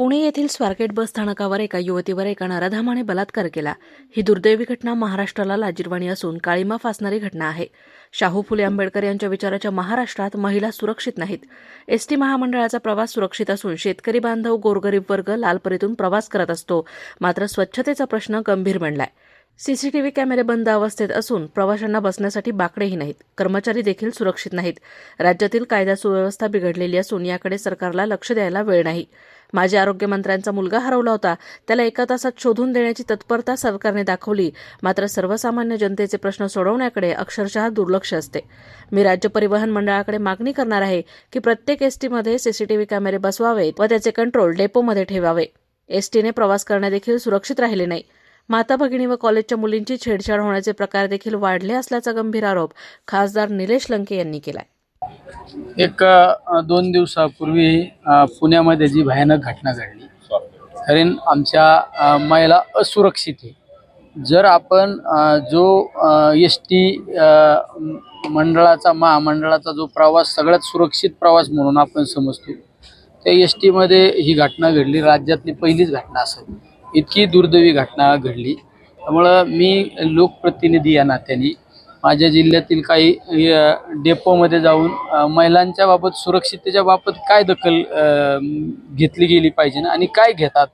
पुणे येथील स्वारगेट बस स्थानकावर एका युवतीवर एका नराधामाने बलात्कार केला. ही दुर्दैवी घटना महाराष्ट्राला लाजीरवाणी असून काळीमा फासणारी घटना आहे. शाहू फुले आंबेडकर यांच्या विचाराच्या महाराष्ट्रात महिला सुरक्षित नाहीत. एसटी महामंडळाचा प्रवास सुरक्षित असून शेतकरी बांधव गोरगरीब वर्ग लालपरीतून प्रवास करत असतो. मात्र स्वच्छतेचा प्रश्न गंभीर बनलाय. सीसीटीव्ही कॅमेरे बंद अवस्थेत असून प्रवाशांना बसण्यासाठी बाकडेही नाहीत. कर्मचारी देखील सुरक्षित नाहीत. राज्यातील कायदा सुव्यवस्था बिघडलेली असून याकडे सरकारला लक्ष द्यायला वेळ नाही. माजी आरोग्यमंत्र्यांचा मुलगा हरवला होता. त्याला एका तासात शोधून देण्याची तत्परता सरकारने दाखवली. मात्र सर्वसामान्य जनतेचे प्रश्न सोडवण्याकडे अक्षरशः दुर्लक्ष असते. मी राज्य परिवहन मंडळाकडे मागणी करणार आहे की प्रत्येक एसटीमध्ये सीसीटीव्ही कॅमेरे बसवावेत व त्याचे कंट्रोल डेपोमध्ये ठेवावे. एसटीने प्रवास करणे देखील सुरक्षित राहिले नाही. माता भगिनी व कॉलेजच्या मुलींची छेडछाड होण्याचे प्रकार देखील वाढले असल्याचा गंभीर आरोप खासदार निलेश लंके यांनी केलाय. एक दोन दिवसापूर्वी पुण्यामध्ये जी भयानक घटना घडली कारण आमच्या महिला असुरक्षित आहे. जर आपण जो एस टी मंडळाचा महामंडळाचा जो प्रवास सगळ्यात सुरक्षित प्रवास म्हणून आपण समजतो त्या एस टीमध्ये ही घटना घडली. राज्यातली पहिलीच घटना असेल. इतकी दुर्दैवी घटना घडली. त्यामुळं मी लोकप्रतिनिधी या नात्याने माझ्या जिल्ह्यातील काही डेपोमध्ये जाऊन महिलांच्या बाबत सुरक्षिततेच्या बाबत काय दखल घेतली गेली पाहिजे आणि काय घेतात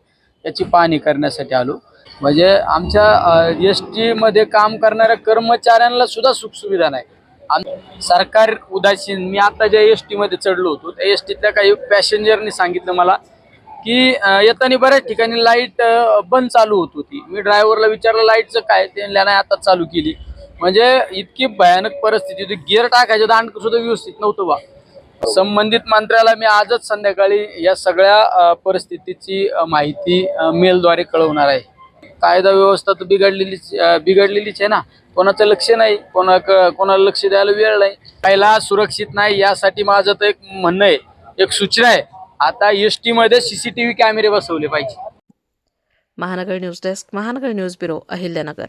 याची पाहणी करण्यासाठी आलो. म्हणजे आमच्या एस टीमध्ये काम करणाऱ्या कर्मचाऱ्यांना सुद्धा सुखसुविधा नाही. आम- सरकार उदासीन. मी आता ज्या एस टीमध्ये चढलो होतो त्या एस टीतल्या काही पॅसेंजरनी सांगितलं मला की येताना बऱ्याच ठिकाणी लाइट बंद चालू होत होती. मी ड्रायव्हरला विचारलं लाईटचं काय त्यांना नाही आता चालू केली. म्हणजे इतकी भयानक परिस्थिती होती. गिअर टाकायचं दांड सुद्धा व्यवस्थित नव्हतं बा. संबंधित मंत्र्याला मी आजच संध्याकाळी या सगळ्या परिस्थितीची माहिती मेलद्वारे कळवणार आहे. कायदा व्यवस्था तर बिघडलेलीच बिघडलेलीच आहे ना. कोणाचं लक्ष नाही. कोणा कोणाला लक्ष द्यायला वेळ नाही. पहिला सुरक्षित नाही यासाठी माझं तर एक म्हणणं आहे. एक सूचना आहे. आता एसमध्ये सीसीटीव्ही कॅमेरे बसवले पाहिजे. Mahanagar news desk Mahanagar news bureau Ahilyanagar.